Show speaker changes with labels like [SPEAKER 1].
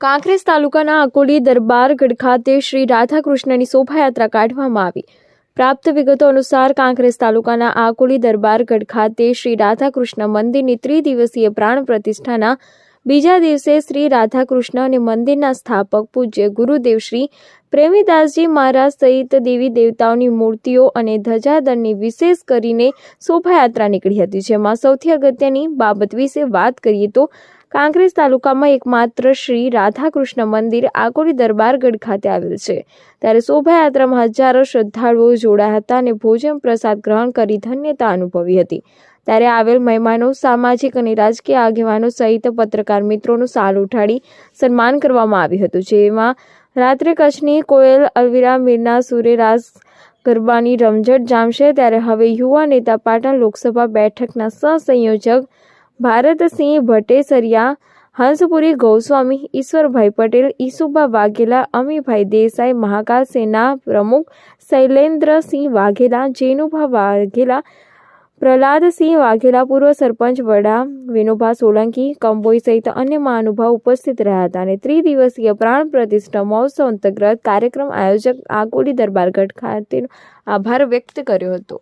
[SPEAKER 1] કાંકરેજ તાલુકાના અકોલી દરબારગઢ ખાતે શ્રી રાધાકૃષ્ણની શોભાયાત્રા કાઢવામાં આવી. પ્રાપ્ત વિગતો અનુસાર કાંકરેજ તાલુકાના આકોલી દરબારગઢ ખાતે શ્રી રાધાકૃષ્ણ મંદિરની ત્રિદિવસીય પ્રાણ પ્રતિષ્ઠાના બીજા દિવસે શ્રી રાધાકૃષ્ણ અને મંદિરના સ્થાપક પૂજ્ય ગુરુદેવ શ્રી પ્રેમીદાસજી મહારાજ સહિત દેવી દેવતાઓની મૂર્તિઓ અને ધજાદળની વિશેષ કરીને શોભાયાત્રા નીકળી હતી. જેમાં સૌથી અગત્યની બાબત વિશે વાત કરીએ તો કાંકરેજ તાલુકામાં એકમાત્ર શ્રી રાધાકૃષ્ણ મંદિર આકોલી દરબારગઢ ખાતે આવેલ છે. ત્યારે શોભાયાત્રામાં હજારો શ્રદ્ધાળુઓ જોડાયા હતા અને ભોજન પ્રસાદ ગ્રહણ કરી ધન્યતા અનુભવી હતી. ત્યારે આવેલ મહેમાનો સામાજિક અને રાજકીય આગેવાનો સહિત પત્રકાર મિત્રોનું સાલ ઉઠાડી સન્માન કરવામાં આવ્યું હતું. જેમાં રાત્રે કચ્છની કોયલ અલવિરા મીરના સુરે ગરબાની રમઝટ જામશે ત્યારે હવે યુવા નેતા પાટણ લોકસભા બેઠકના સહસંયોજક ભારતસિંહ ભટ્ટેસરિયા હંસપુરી ગૌસ્વામી, ઈશ્વરભાઈ પટેલ ઈસુબા વાઘેલા, અમીભાઈ દેસાઈ, મહાકાલ સેના પ્રમુખ શૈલેન્દ્રસિંહ વાઘેલા, જેનુભા વાઘેલા પ્રહલાદસિંહ વાઘેલા પૂર્વ સરપંચ વડા વિનોભા સોલંકી, કંબોઈ સહિત અન્ય મહાનુભાવ ઉપસ્થિત રહ્યા હતા અને ત્રિદિવસીય પ્રાણ પ્રતિષ્ઠા મહોત્સવ અંતર્ગત કાર્યક્રમ આયોજક આકોલી દરબારગઢ ખાતેનો આભાર વ્યક્ત કર્યો હતો.